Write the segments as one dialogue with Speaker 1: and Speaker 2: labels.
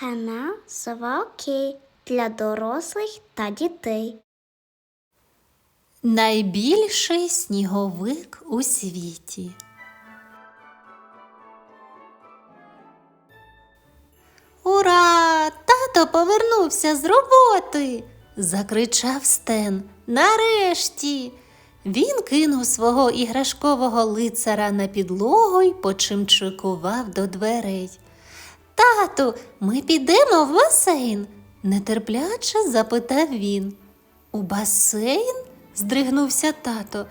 Speaker 1: Канал Совалки для дорослих та дітей.
Speaker 2: Найбільший сніговик у світі. Ура! Тато повернувся з роботи. закричав Стен. Нарешті. Він кинув свого іграшкового лицара на підлогу й почимчикував до дверей. Тату, ми підемо в басейн? нетерпляче запитав він. У басейн? здригнувся тато.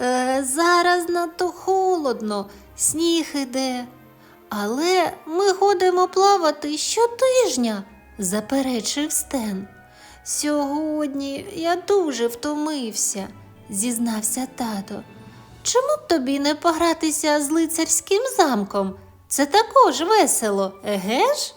Speaker 2: Е, зараз надто холодно, сніг іде. Але ми ходимо плавати щотижня, заперечив Стен. Сьогодні я дуже втомився, зізнався тато. Чому б тобі не погратися з лицарським замком? Це також весело, еге ж?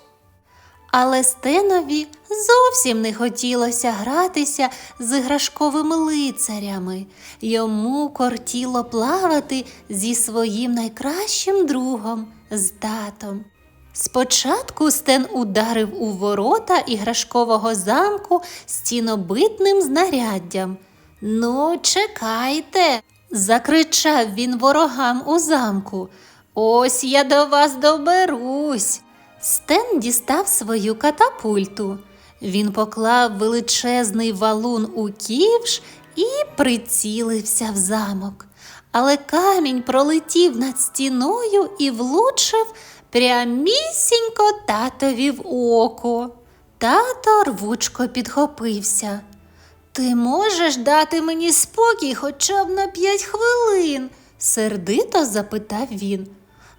Speaker 2: Але Стенові зовсім не хотілося гратися з іграшковими лицарями. Йому кортіло плавати зі своїм найкращим другом, з татом. Спочатку Стен ударив у ворота іграшкового замку стінобитним знаряддям. Ну, чекайте, закричав він ворогам у замку. Ось я до вас доберусь. Стен дістав свою катапульту. Він поклав величезний валун у ківш і прицілився в замок. Але камінь пролетів над стіною і влучив прямісінько татові в око. Тато рвучко підхопився. Ти можеш дати мені спокій хоча б на п'ять хвилин? сердито запитав він.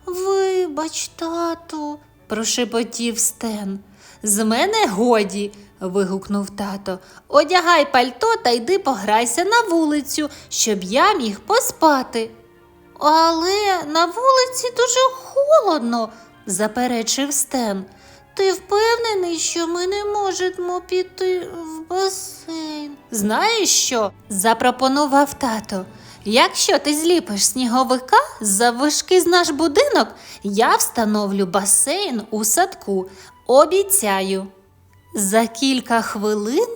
Speaker 2: Вибач, тату, прошепотів Стен. З мене годі. вигукнув тато. Одягай пальто та йди пограйся на вулицю, щоб я міг поспати. Але на вулиці дуже холодно, заперечив Стен. Ти впевнений, що ми не можемо піти в басейн? Знаєш що? запропонував тато. Якщо ти зліпиш сніговика заввишки з наш будинок, я встановлю басейн у садку. Обіцяю. За кілька хвилин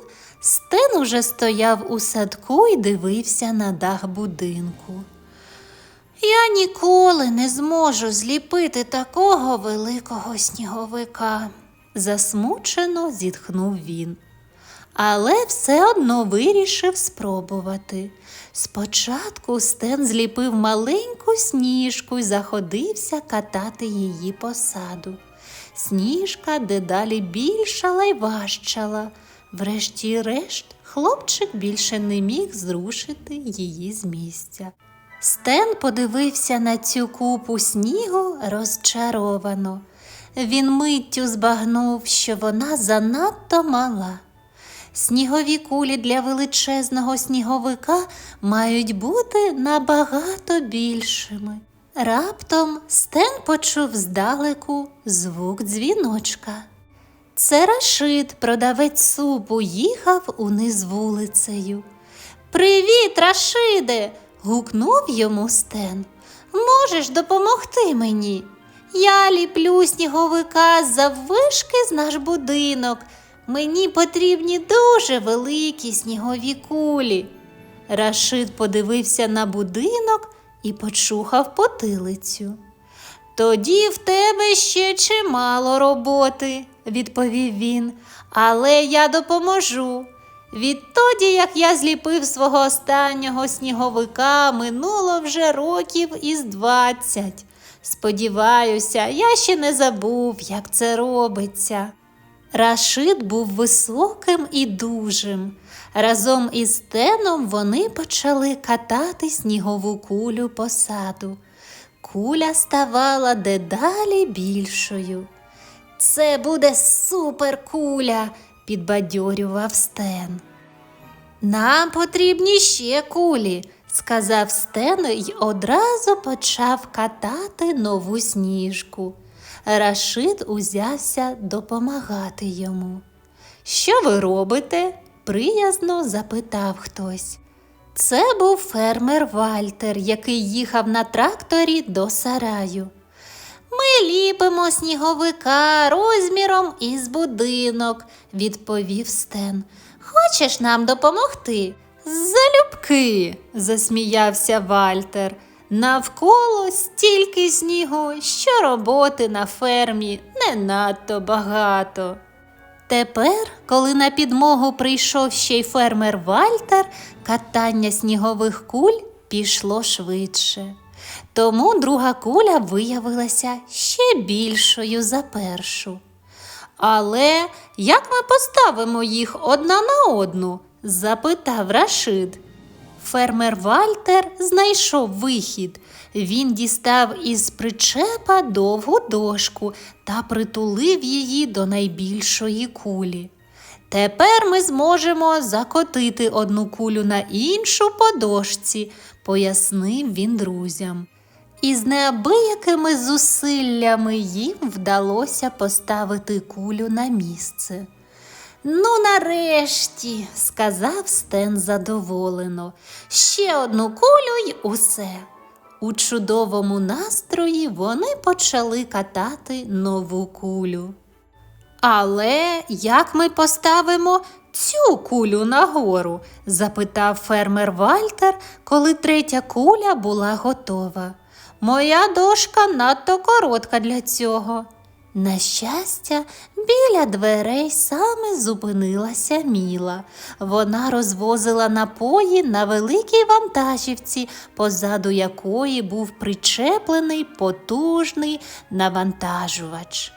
Speaker 2: Стен уже стояв у садку і дивився на дах будинку. Я ніколи не зможу зліпити такого великого сніговика, засмучено зітхнув він. Але все одно вирішив спробувати. Спочатку Стен зліпив маленьку сніжку і заходився катати її по саду. Сніжка дедалі більшала й важчала. Врешті-решт, хлопчик більше не міг зрушити її з місця. Стен подивився на цю купу снігу розчаровано. Він миттю збагнув, що вона занадто мала. Снігові кулі для величезного сніговика мають бути набагато більшими. Раптом Стен почув здалеку звук дзвіночка. Це Рашид, продавець супу, їхав униз вулицею. Привіт, Рашиде! гукнув йому Стен. Можеш допомогти мені? Я ліплю сніговика заввишки з наш будинок. Мені потрібні дуже великі снігові кулі. Рашид подивився на будинок і почухав потилицю. Тоді в тебе ще чимало роботи, відповів він, але я допоможу. Відтоді, як я зліпив свого останнього сніговика, минуло вже років із двадцять. Сподіваюся, я ще не забув, як це робиться. Рашид був високим і дужим. Разом із Теном вони почали катати снігову кулю по саду. Куля ставала дедалі більшою. Це буде суперкуля, підбадьорював Стен. Нам потрібні ще кулі, сказав Стен і одразу почав катати нову сніжку. Рашид узявся допомагати йому. Що ви робите? приязно запитав хтось. Це був фермер Вальтер, який їхав на тракторі до сараю. Ми ліпимо сніговика розміром із будинок, відповів Стен. Хочеш нам допомогти? Залюбки, засміявся Вальтер. Навколо стільки снігу, що роботи на фермі не надто багато. Тепер, коли на підмогу прийшов ще й фермер Вальтер, катання снігових куль пішло швидше. Тому друга куля виявилася ще більшою за першу. Але як ми поставимо їх одна на одну? запитав Рашид. Фермер Вальтер знайшов вихід. Він дістав із причепа довгу дошку та притулив її до найбільшої кулі. Тепер ми зможемо закотити одну кулю на іншу по дошці, пояснив він друзям. І з неабиякими зусиллями їм вдалося поставити кулю на місце. Ну, нарешті, сказав Стен задоволено. Ще одну кулю й усе. У чудовому настрої вони почали катати нову кулю. Але як ми поставимо цю кулю нагору? запитав фермер Вальтер, коли третя куля була готова. Моя дошка надто коротка для цього. На щастя, біля дверей саме зупинилася Міла. Вона розвозила напої на великій вантажівці, позаду якої був причеплений потужний навантажувач.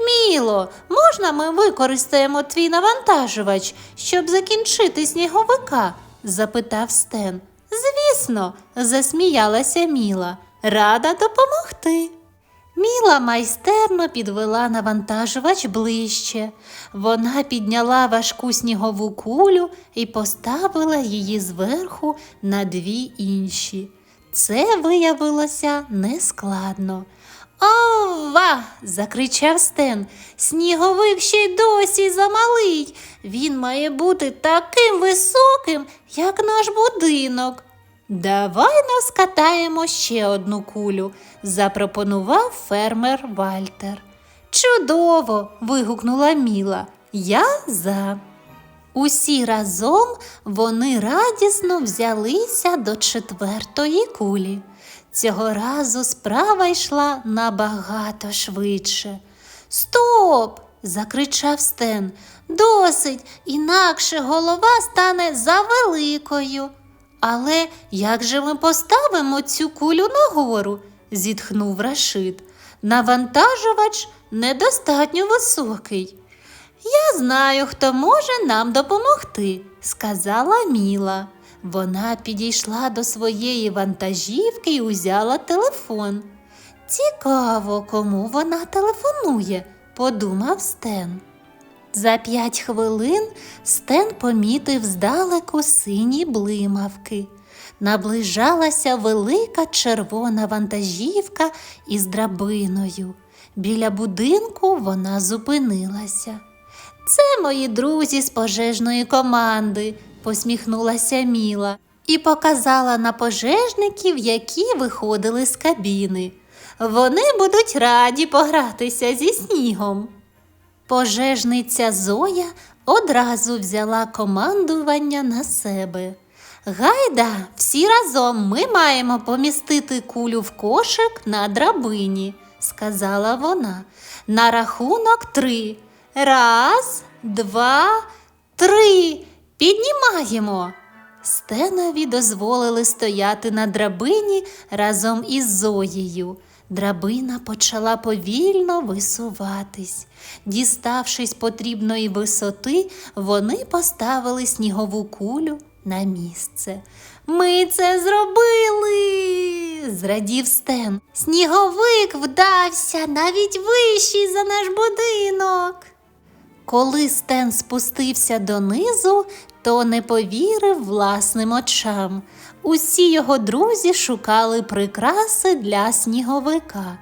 Speaker 2: Міло, можна ми використаємо твій навантажувач, щоб закінчити сніговика? запитав Стен. Звісно, засміялася Міла. Рада допомогти. Міла майстерно підвела навантажувач ближче. Вона підняла важку снігову кулю і поставила її зверху на дві інші. Це виявилося нескладно. Ова. закричав Стен. Сніговик ще й досі замалий. Він має бути таким високим, як наш будинок. Давай наскатаємо ще одну кулю, запропонував фермер Вальтер. Чудово. вигукнула Міла. Я за. Усі разом вони радісно взялися до четвертої кулі. Цього разу справа йшла набагато швидше. Стоп! закричав Стен. Досить, інакше голова стане завеликою. Але як же ми поставимо цю кулю нагору? зітхнув Рашид. Навантажувач недостатньо високий. Я знаю, хто може нам допомогти, сказала Міла. Вона підійшла до своєї вантажівки і узяла телефон. Цікаво, кому вона телефонує, подумав Стен. За п'ять хвилин Стен помітив здалеку сині блимавки. Наближалася велика червона вантажівка із драбиною. Біля будинку вона зупинилася. Це мої друзі з пожежної команди, посміхнулася Міла і показала на пожежників, які виходили з кабіни. Вони будуть раді погратися зі снігом. Пожежниця Зоя одразу взяла командування на себе. Гайда, всі разом ми маємо помістити кулю в кошик на драбині, сказала вона. На рахунок три. Раз, два, три. Піднімаємо. Стенові дозволили стояти на драбині разом із Зоєю. Драбина почала повільно висуватись. Діставшись потрібної висоти, вони поставили снігову кулю на місце. Ми це зробили, зрадів Стен. Сніговик вдався навіть вищий за наш будинок. Коли Стен спустився донизу, то не повірив власним очам. Усі його друзі шукали прикраси для сніговика.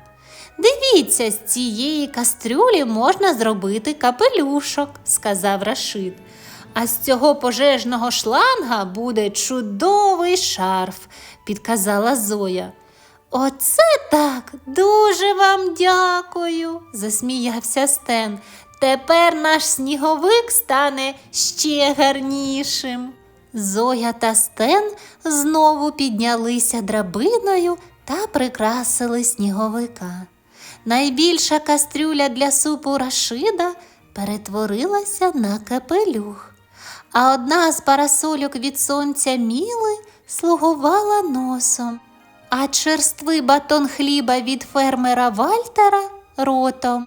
Speaker 2: Дивіться, з цієї кастрюлі можна зробити капелюшок, сказав Рашид. А з цього пожежного шланга буде чудовий шарф, підказала Зоя. Оце так, дуже вам дякую, засміявся Стен. Тепер наш сніговик стане ще гарнішим. Зоя та Стен знову піднялися драбиною та прикрасили сніговика. Найбільша кастрюля для супу Рашида перетворилася на капелюх, а одна з парасольок від сонця Міли слугувала носом, а черствий батон хліба від фермера Вальтера ротом.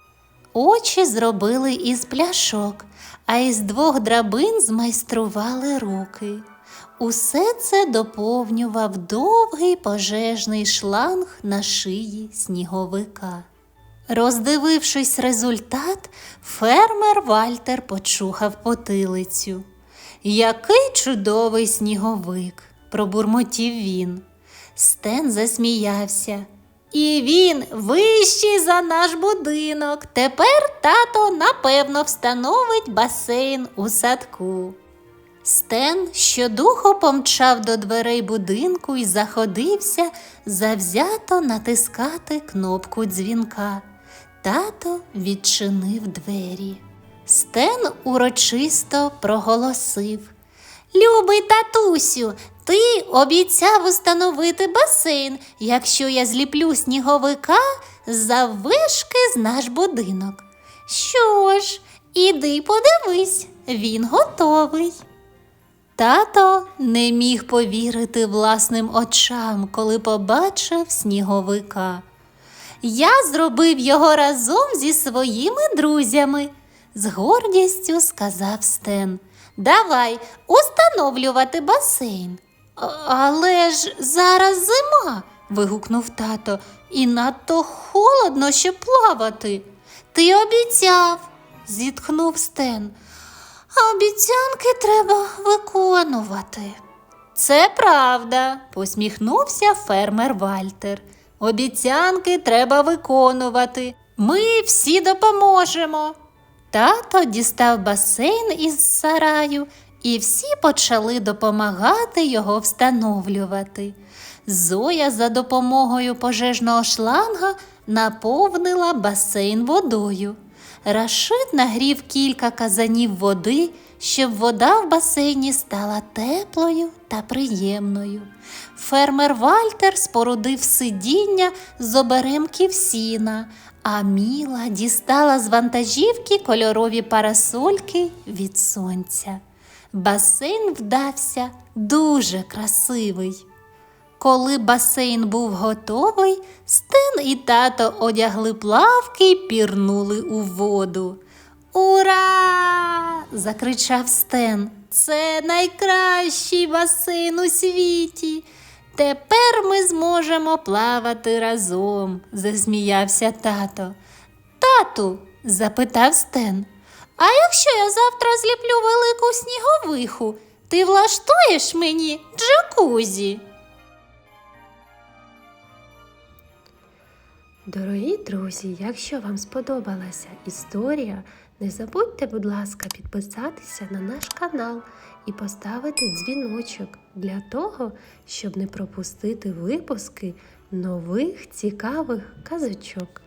Speaker 2: Очі зробили із пляшок, а із двох драбин змайстрували руки. Усе це доповнював довгий пожежний шланг на шиї сніговика. Роздивившись результат, фермер Вальтер почухав потилицю. Який чудовий сніговик, пробурмотів він. Стен засміявся. І він вищий за наш будинок. Тепер тато напевно встановить басейн у садку. Стен щодуху помчав до дверей будинку і заходився завзято натискати кнопку дзвінка. Тато відчинив двері. Стен урочисто проголосив. Любий татусю, ти обіцяв установити басейн, якщо я зліплю сніговика заввишки з наш будинок. Що ж, іди подивись, він готовий. Тато не міг повірити власним очам, коли побачив сніговика. Я зробив його разом зі своїми друзями, з гордістю сказав Стен. Давай установлювати басейн. Але ж зараз зима. вигукнув тато, і надто холодно, щоб плавати. Ти обіцяв, зітхнув Стен. А обіцянки треба виконувати. Це правда, посміхнувся фермер Вальтер. Обіцянки треба виконувати. Ми всі допоможемо. Тато дістав басейн із сараю, і всі почали допомагати його встановлювати. Зоя за допомогою пожежного шланга наповнила басейн водою. Рашид нагрів кілька казанів води, щоб вода в басейні стала теплою та приємною. Фермер Вальтер спорудив сидіння з оберемків сіна, а Міла дістала з вантажівки кольорові парасольки від сонця. Басейн вдався дуже красивий. Коли басейн був готовий, Стен і тато одягли плавки й пірнули у воду. Ура! закричав Стен. Це найкращий басейн у світі. Тепер ми зможемо плавати разом, засміявся тато. Тату, запитав Стен, а якщо я завтра зліплю велику сніговиху, ти влаштуєш мені джакузі?
Speaker 3: Дорогі друзі, якщо вам сподобалася історія, не забудьте, будь ласка, підписатися на наш канал і поставити дзвіночок для того, щоб не пропустити випуски нових цікавих казочок.